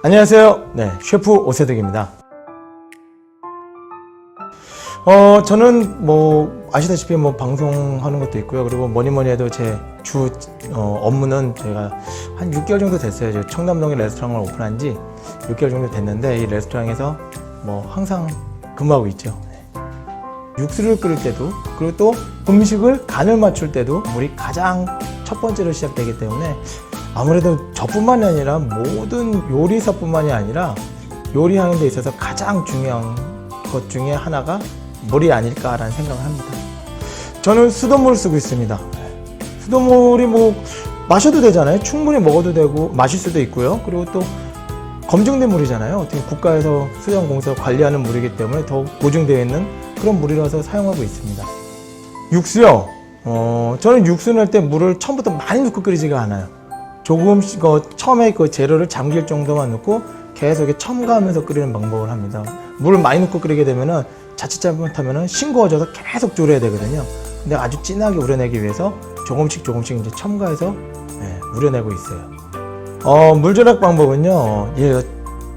안녕하세요. 네, 셰프 오세득입니다. 어, 저는 뭐 아시다시피 뭐 방송하는 것도 있고요. 그리고 뭐니 뭐니 해도 제주 업무는 제가 한 6개월 정도 됐어요. 저 청담동에 레스토랑을 오픈한 지 6개월 정도 됐는데 이 레스토랑에서 뭐 항상 근무하고 있죠. 네. 육수를 끓일 때도 그리고 또 음식을 간을 맞출 때도 물이 가장 첫 번째로 시작되기 때문에 아무래도 저뿐만이 아니라 모든 요리사뿐만이 아니라 요리하는 데 있어서 가장 중요한 것 중에 하나가 물이 아닐까라는 생각을 합니다. 저는 수돗물을 쓰고 있습니다. 수돗물이 뭐 마셔도 되잖아요. 충분히 먹어도 되고 마실 수도 있고요. 그리고 또 검증된 물이잖아요. 어떻게 국가에서 수영공사 관리하는 물이기 때문에 더 보증되어 있는 그런 물이라서 사용하고 있습니다. 육수요. 어, 저는 육수 낼 때 물을 처음부터 많이 넣고 끓이지가 않아요. 조금씩 어, 처음에 그 재료를 잠길 정도만 넣고 계속 첨가하면서 끓이는 방법을 합니다. 물을 많이 넣고 끓이게 되면은 자칫 잘못하면은 싱거워져서 계속 졸여야 되거든요. 근데 아주 진하게 우려내기 위해서 조금씩 조금씩 이제 첨가해서 예, 우려내고 있어요. 어, 물 절약 방법은요. 예,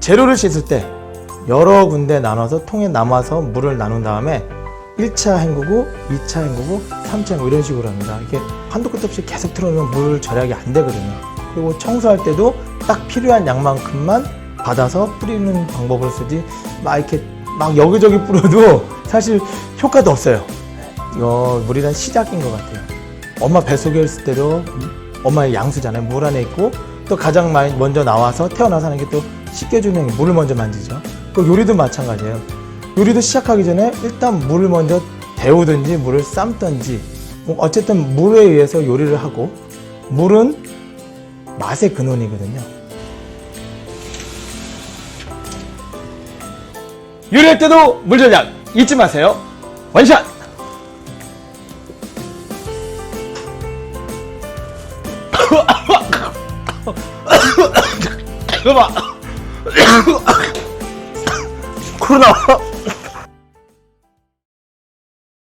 재료를 씻을 때 여러 군데 나눠서 통에 남아서 물을 나눈 다음에 1차 헹구고 2차 헹구고 3차 헹구고 이런 식으로 합니다. 이게 한도 끝도 없이 계속 틀어놓으면 물 절약이 안 되거든요. 그리고 청소할 때도 딱 필요한 양만큼만 받아서 뿌리는 방법을 쓰지 막 이렇게 막 여기저기 뿌려도 사실 효과도 없어요. 이거 물이란 시작인 것 같아요. 엄마 뱃속에 있을 때도 엄마의 양수잖아요. 물 안에 있고 또 가장 많이 먼저 나와서 태어나서 하는 게 또 씻겨주는 게 물을 먼저 만지죠. 그 요리도 마찬가지예요. 요리도 시작하기 전에 일단 물을 먼저 데우든지 물을 삶든지 뭐 어쨌든 물에 의해서 요리를 하고 물은 맛의 근원이거든요. 요리할 때도 물 절약 잊지 마세요. 원샷! 그봐 코로나